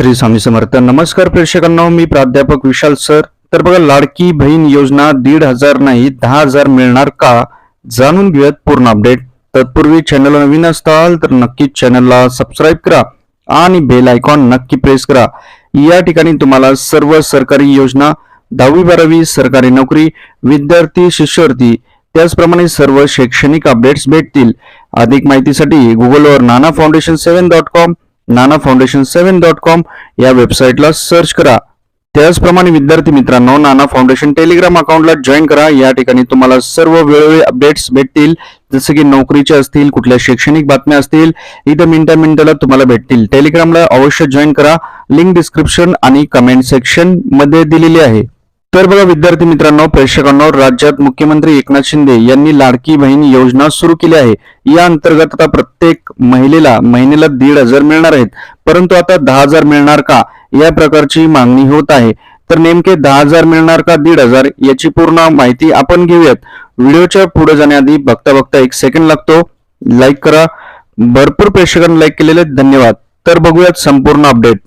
श्री स्वामी समर्थ. नमस्कार प्रेक्षकांना मी प्राध्यापक विशाल सर. तर बघा लाडकी बहीण योजना दीड हजार नाही दहा हजार मिळणार का? जाणून घेऊयात पूर्ण अपडेट तत्पूर्वी चॅनल नवीन असताल तर नक्कीच चॅनलला सबस्क्राईब करा आणि बेल आयकॉन नक्की प्रेस करा. या ठिकाणी तुम्हाला सर्व सरकारी योजना दहावी बारावी सरकारी नोकरी विद्यार्थी शिष्यवृत्ती त्याचप्रमाणे सर्व शैक्षणिक अपडेट्स भेटतील. अधिक माहितीसाठी गुगलवर Nana foundation seven dot com Nana foundation seven dot com या वेबसाईटला सर्च करा. त्याचप्रमाणे विद्यार्थी मित्रांनो नाना फाउंडेशन टेलिग्राम अकाउंटला जॉईन करा. या ठिकाणी तुम्हाला सर्व वेळोवेळी अपडेट्स भेटतील. जसं की नोकरीचे असतील कुठल्या शैक्षणिक बातम्या असतील इथं मिनटा मिनिटाला तुम्हाला भेटतील. टेलिग्रामला अवश्य जॉईन करा. लिंक डिस्क्रिप्शन आणि कमेंट सेक्शनमध्ये दिलेली आहे. तर बघा विद्यार्थी मित्रांनो प्रेक्षकांनो राज्यात मुख्यमंत्री एकनाथ शिंदे यांनी लाडकी बहीण योजना सुरू केली आहे. या अंतर्गत आता प्रत्येक महिलेला महिन्याला दीड हजार मिळणार आहेत. परंतु आता दहा हजार मिळणार का? या प्रकारची मागणी होत आहे. तर नेमके दहा हजार मिळणार का दीड हजार? याची पूर्ण माहिती आपण घेऊयात. व्हिडिओच्या पुढे जाण्याआधी बघता बघता एक सेकंड लागतो. लाईक करा. भरपूर प्रेक्षकांनी लाईक केलेले धन्यवाद. तर बघूयात संपूर्ण अपडेट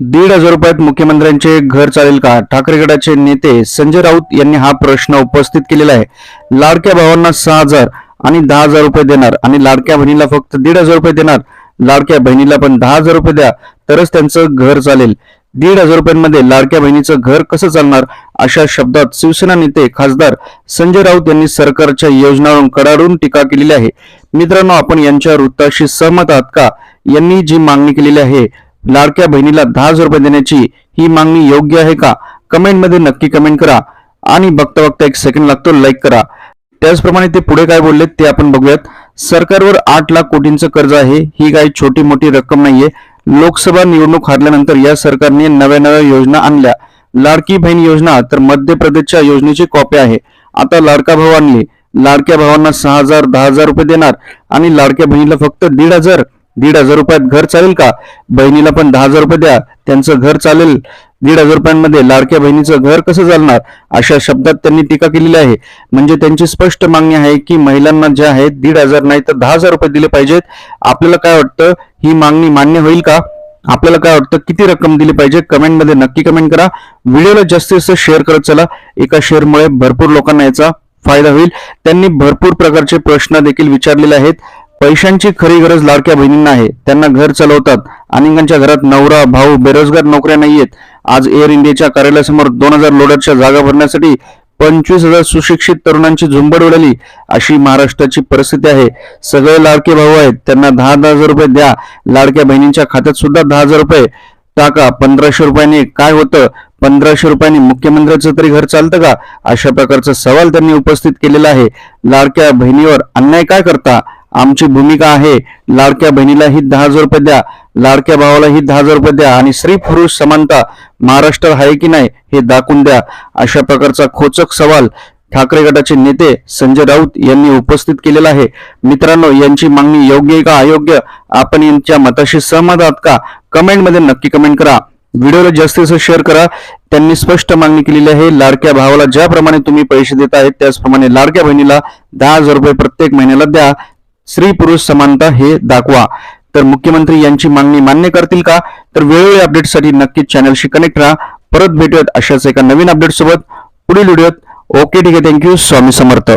दीड हजार रुपयात मुख्यमंत्र्यांचे घर चालेल का? ठाकरे गटाचे नेते संजय राऊत यांनी हा प्रश्न उपस्थित केलेला आहे. लाडक्या भावांना सहा हजार आणि दहा हजार रुपये देणार आणि लाडक्या बहिणीला फक्त दीड हजार रुपये देणार. लाडक्या बहिणीला पण दहा हजार रुपये द्या तरच त्यांचं घर चालेल. दीड हजार रुपयांमध्ये लाडक्या बहिणीचं घर कसं चालणार? अशा शब्दात शिवसेना नेते खासदार संजय राऊत यांनी सरकारच्या योजनावरून कडाडून टीका केलेली आहे. मित्रांनो आपण यांच्या वृत्ताशी सहमत आहात का? यांनी जी मागणी केलेली आहे लाडक्या बहिणीला दहा हजार रुपये देण्याची ही मागणी योग्य आहे का? कमेंटमध्ये नक्की कमेंट करा. आणि बघता बघता एक सेकंड लागतो लाईक करा. त्याचप्रमाणे ते पुढे काय बोलले ते आपण बघूयात. सरकारवर आठ लाख कोटींचं कर्ज आहे. ही काही छोटी मोठी रक्कम नाहीये. लोकसभा निवडणूक हारल्यानंतर या सरकारने नव्या नव्या योजना आणल्या. लाडकी बहीण योजना तर मध्य प्रदेशच्या योजनेची कॉपी आहे. आता लाडका भाऊ आणली. लाडक्या भावांना सहा हजार दहा हजार रुपये देणार. आणि लाडक्या बहिणीला फक्त दीड हजार. दीड हजार रुपयात घर चालेल का? बहिणीला पण दहा हजार रुपये द्या. त्यांचं घर चालेल. दीड हजार रुपयांमध्ये लाडक्या बहिणीचं घर कसं चालणार? अशा शब्दात त्यांनी टीका केलेली आहे. म्हणजे त्यांची स्पष्ट मागणी आहे की महिलांना जे आहे दीड हजार नाही तर दहा हजार रुपये दिले पाहिजेत. आपल्याला काय वाटतं? ही मागणी मान्य होईल का? आपल्याला काय वाटतं? किती रक्कम दिली पाहिजे? कमेंटमध्ये नक्की कमेंट करा. व्हिडिओला जास्तीत जास्त शेअर करत चला. एका शेअरमुळे भरपूर लोकांना याचा फायदा होईल. त्यांनी भरपूर प्रकारचे प्रश्न देखील विचारलेले आहेत. पैशांची खरी गरज लाडक्या बहिणींना आहे. त्यांना घर चालवतात. अनेकांच्या घरात नवरा भाऊ बेरोजगार नोकऱ्या नाहीयेत आज एअर इंडियाच्या कार्यालयासमोर दोन हजार लोडरच्या जागा भरण्यासाठी पंचवीस हजार सुशिक्षित तरुणांची झुंबड उडाली. अशी महाराष्ट्राची परिस्थिती आहे. सगळे लाडके भाऊ आहेत. त्यांना दहा दहा हजार रुपये द्या. लाडक्या बहिणींच्या खात्यात सुद्धा दहा हजार रुपये टाका. पंधराशे रुपयांनी काय होतं? पंधराशे रुपयांनी मुख्यमंत्र्याचं तरी घर चालतं का? अशा प्रकारचा सवाल त्यांनी उपस्थित केलेला आहे. लाडक्या बहिणीवर अन्याय काय करता? आमची भूमिका आहे लाडक्या बहिणीलाही दहा हजार रुपये द्या लाडक्या भावालाही दहा हजार रुपये द्या आणि स्त्री पुरुष समानता महाराष्ट्रात आहे की नाही हे दाखवून द्या. अशा प्रकारचा खोचक सवाल ठाकरे गटाचे नेते संजय राऊत यांनी उपस्थित केलेला आहे. मित्रांनो यांची मागणी योग्य आहे का अयोग्य? आपण यांच्या मताशी सहमत आहात का? कमेंटमध्ये नक्की कमेंट करा. व्हिडिओला जास्तीत जास्त शेअर करा. त्यांनी स्पष्ट मागणी केलेली आहे लाडक्या भावाला ज्याप्रमाणे तुम्ही पैसे देत आहेत त्याचप्रमाणे लाडक्या बहिणीला दहा हजार रुपये प्रत्येक महिन्याला द्या. स्त्री पुरुष समानता हे दाखवा. तर मुख्यमंत्री यांची मागणी मान्य करतील का? तर वेळोवेळी अपडेटसाठी नक्कीच चॅनलशी कनेक्ट राहा. परत भेटूयात अशाच एका नवीन अपडेट सोबत पुढील व्हिडिओत. ओके ठीक आहे. Thank you Swami Samarth.